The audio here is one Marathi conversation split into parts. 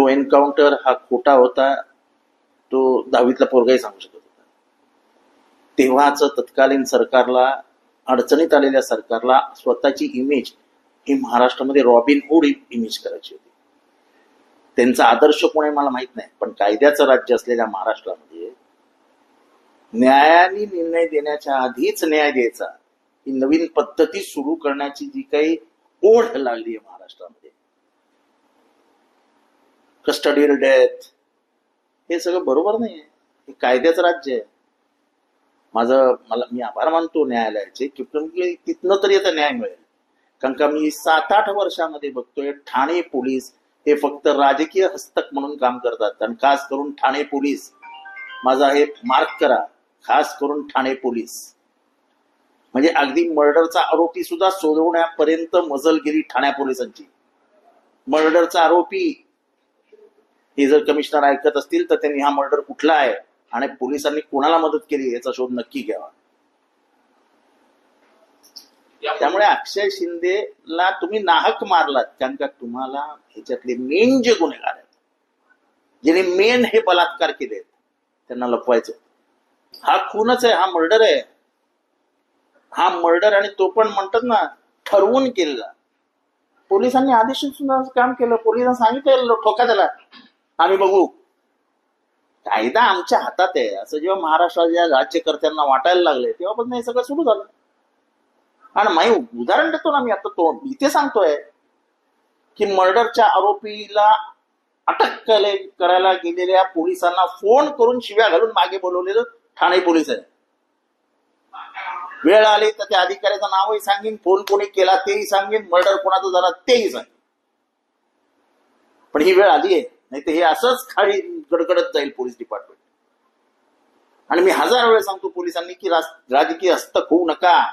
तो एन्काउंटर हा खोटा होता तो दहावीतला पोरगाही सांगू शकत होता. तेव्हाच तत्कालीन सरकारला अडचणीत आलेल्या सरकारला स्वतःची इमेज ही महाराष्ट्रामध्ये रॉबिन हुड इमेज करायची होती. त्यांचा आदर्श कोण आहे मला माहीत नाही पण कायद्याचं राज्य असलेल्या महाराष्ट्रामध्ये न्यायाने निर्णय देण्याच्या आधीच न्याय द्यायचा ही नवीन पद्धती सुरू करण्याची जी काही ओढ लागली आहे महाराष्ट्रामध्ये. कस्टडियल डेथ हे सगळं बरोबर नाही आहे हे कायद्याचं राज्य आहे. माझं मला मी आभार मानतो न्यायालयाचे की तिथनं तरी आता न्याय मिळेल. कारण का मी सात आठ वर्षामध्ये बघतोय ठाणे पोलीस हे फक्त राजकीय हस्तक म्हणून काम करतात. आणि खास करून ठाणे पोलीस. माझा हे मार्क करा. खास करून ठाणे पोलीस. म्हणजे अगदी मर्डरचा आरोपी सुद्धा सोडवण्यापर्यंत मजलगिरी ठाण्या पोलिसांची. मर्डरचा आरोपी हे जर कमिशनर ऐकत असतील तर त्यांनी हा मर्डर कुठला आहे आणि पोलिसांनी कोणाला मदत केली याचा शोध नक्की घ्यावा. त्यामुळे अक्षय शिंदेला तुम्ही नाहक मारलात कारण का तुम्हाला ह्याच्यातले मेन जे गुन्हेगार आहेत ज्यांनी मेन हे बलात्कार केले त्यांना लपवायचं. हा खूनच आहे हा मर्डर आहे. हा मर्डर आणि तो पण म्हणतात ना ठरवून केलेला. पोलिसांनी आदेश सुद्धा काम केलं पोलिसांनी सांगितलं ठोका त्याला आम्ही बघू. कायदा आमच्या हातात आहे. असं जेव्हा महाराष्ट्राच्या राज्यकर्त्यांना वाटायला लागले तेव्हापासून हे सगळं सुरू झालं. आणि माही उदाहरण देतो ना मी आता तो. इथे सांगतोय की मर्डरच्या आरोपीला अटक केले करायला गेलेल्या पोलिसांना फोन करून शिव्या घालून मागे बोलवलेलं ठाणे पोलीस आहे. वेळ आली तर त्या अधिकाऱ्याचं नावही सांगेन फोन कोणी केला तेही सांगेन मर्डर कोणाचं झाला तेही सांगेन. पण ही वेळ आली आहे. नाही तर हे असंच खाली गडगडत जाईल पोलीस डिपार्टमेंट. आणि मी हजार वेळा सांगतो पोलिसांनी की राज- राजकीय हस्तक होऊ नका.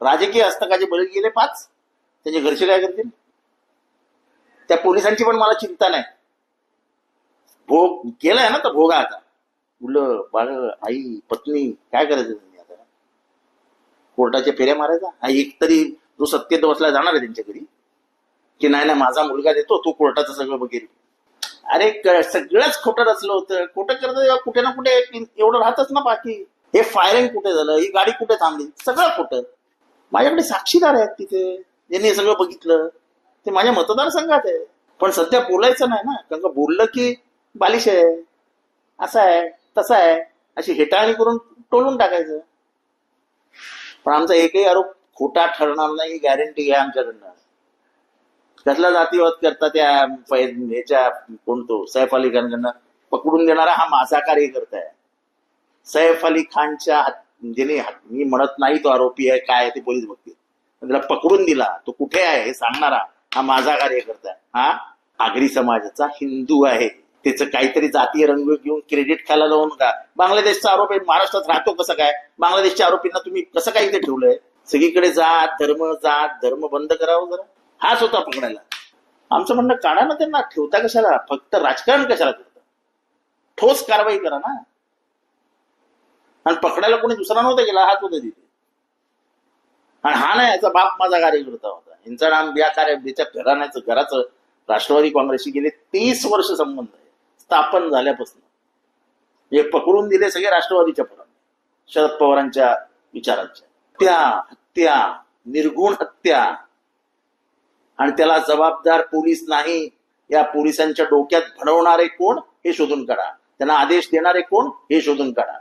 राजकीय हस्तकाचे बळी गेले पाच? त्यांचे घरचे काय करतील? त्या पोलिसांची पण मला चिंता नाही. भोग केलाय ना तर भोगा आता. मुलं बाळ आई पत्नी काय करायचं तुम्ही आता? कोर्टाच्या फेऱ्या मारायचा? हा एक तरी जो सत्तेत बसला जाणार आहे त्यांच्या घरी. की नाही नाही माझा मुलगा देतो तो कोर्टाचं सगळं बघेल. अरे सगळंच खोटं रचलं होतं. खोटं करत कुठे ना कुठे एवढं राहतच ना बाकी. हे फायरिंग कुठे झालं? ही गाडी कुठे थांबली? सगळं खोटं. माझ्याकडे साक्षीदार आहेत तिथे. ज्यांनी हे सगळं बघितलं. ते माझ्या मतदारसंघात आहे. पण सध्या बोलायचं नाही ना. कारण का बोललं की बालिश आहे. असं आहे तसं आहे. अशी हेटाळणी करून टोलून टाकायचं. पण आमचा एकही आरोप खोटा ठरणार नाही गॅरंटी घ्या आमच्याकडनं. कसला जातीवाद करता त्या फै- ह्याच्या सैफ अली खानकडनं पकडून देणारा हा माझा कार्यकर्ता आहे. सैफ अली खानच्या ज्याने मी म्हणत नाही तो आरोपी आहे काय ते पोलीस बघतील. त्याला पकडून दिला तो कुठे आहे हे सांगणारा हा माझा कार्यकर्ता आहे. हा आगरी समाजाचा हिंदू आहे. त्याचं काहीतरी जातीय रंग घेऊन क्रेडिट खायला जाऊ नका. बांगलादेशचा आरोप आहे महाराष्ट्रात राहतो कसं काय? बांगलादेशच्या आरोपींना तुम्ही कसं काय इथे ठेवलंय? सगळीकडे जात धर्म जात धर्म बंद करावं जरा. हाच होता पकडायला. आमचं म्हणणं काढा ना त्यांना ठेवता कशाला? फक्त राजकारण कशाला करता? ठोस कारवाई करा ना. आणि पकडायला कोणी दुसरा नव्हता गेला हाच होता तिथे. आणि हा नाही याचा बाप माझा कार्यकर्ता होता. यांचा नाम या कार्य याच्या घराण्याचं घराचं राष्ट्रवादी काँग्रेसशी गेले तीस वर्ष संबंध आहे. स्थापन झाल्यापासून. हे पकडून दिले सगळे राष्ट्रवादीच्या पोरांनी. शरद पवारांच्या विचारांच्या. त्या हत्या निर्गुण हत्या. आणि त्याला जबाबदार पोलीस नाही या पोलिसांच्या डोक्यात भरवणारे कोण हे शोधून काढा. त्यांना आदेश देणारे कोण हे शोधून काढा.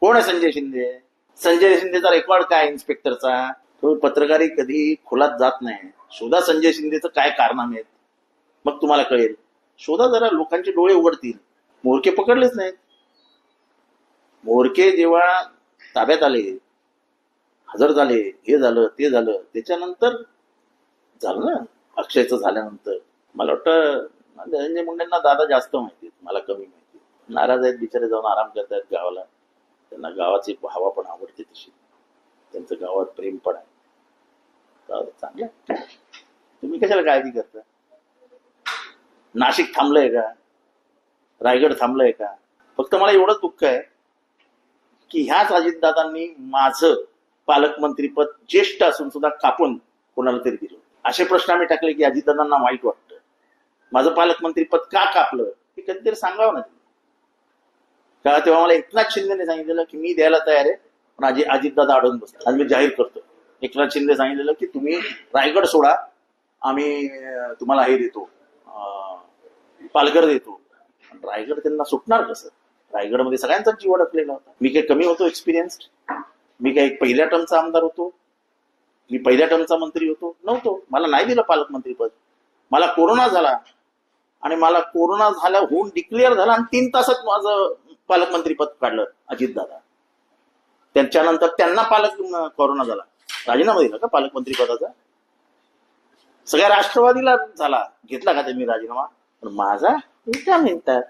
कोण आहे संजय शिंदे? संजय शिंदेचा रेकॉर्ड काय इन्स्पेक्टरचा? तो पत्रकारी कधी खोलात जात नाही. शोधा संजय शिंदेचं काय कारनामे आहेत? मग तुम्हाला कळेल. शोधा जरा लोकांचे डोळे उघडतील. मोरके पकडलेच नाहीत. मोरके जेव्हा ताब्यात आले हजर झाले हे झालं ते झालं त्याच्यानंतर झालं ना अक्षयचं झाल्यानंतर. मला वाटतं म्हणजे धनंजय मुंडेंना दादा जास्त माहिती मला कमी माहिती नाराज आहेत बिचारे जाऊन आराम करतायत गावाला. त्यांना गावाची हवा पण आवडते तशी. त्यांचं गावात प्रेम पण आहे. चांगलं तुम्ही कशाला काळजी करता? नाशिक थांबलंय का? रायगड थांबलंय का? फक्त मला एवढंच दुःख आहे की ह्याच अजितदादांनी माझं पालकमंत्रीपद ज्येष्ठ असून सुद्धा कापून कोणाला तरी दिलं. असे प्रश्न आम्ही टाकले की अजितदादांना वाईट वाटतं. माझं पालकमंत्री पद का कापलं हे कधीतरी सांगावं ना का तेव्हा मला एकनाथ शिंदेने सांगितलेलं की मी द्यायला तयार आहे पण आजी अजितदादा अडवून बसतात. आज मी जाहीर करतो. एकनाथ शिंदे सांगितलेलं की तुम्ही रायगड सोडा आम्ही तुम्हाला हे देतो. पालघर देतो. रायगड त्यांना सुटणार कसं? रायगडमध्ये सगळ्यांचा जीव अडकलेला होता. मी काही कमी होतो एक्सपिरियन्स मी काही पहिल्या टर्मचा आमदार होतो. मी पहिल्या टर्मचा मंत्री होतो नव्हतो. मला नाही दिलं पालकमंत्रीपद. मला कोरोना झाला. आणि मला कोरोना झाला होऊन डिक्लेअर झाला आणि तीन तासात माझं पालकमंत्री पद काढलं अजितदादा. त्यांच्यानंतर त्यांना पालक कोरोना झाला. राजीनामा दिला का पालकमंत्री पदाचा सगळ्या राष्ट्रवादीला झाला. घेतला का त्यांनी राजीनामा? पण माझा? त्या मिनिटात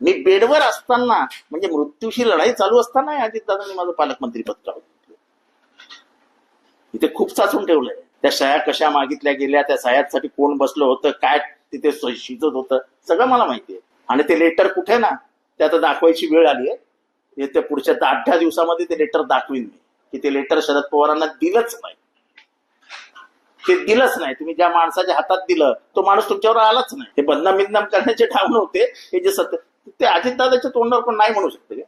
मी बेडवर असताना म्हणजे मृत्यूशी लढाई चालू असताना अजितदादांनी माझं पालकमंत्री पद काढलं. इथे खूप साचून ठेवलंय. त्या सह्या कशा मागितल्या गेल्या त्या सह्यासाठी कोण बसलं होतं काय तिथे शिजत होतं सगळं मला माहिती आहे. आणि ते लेटर कुठे ना ते आता दाखवायची वेळ आली आहे. येत्या पुढच्या आठ दहा दिवसामध्ये ते लेटर दाखवीन मी. की ते लेटर शरद पवारांना दिलंच नाही. ते दिलंच नाही. तुम्ही ज्या माणसाच्या हातात दिलं तो माणूस तुमच्यावर आलाच नाही. हे बदनाम बिदनाम करण्याचे ठाव नव्हते. हे जे सत्य ते अजितदादाच्या तोंडावर पण नाही म्हणू शकते. का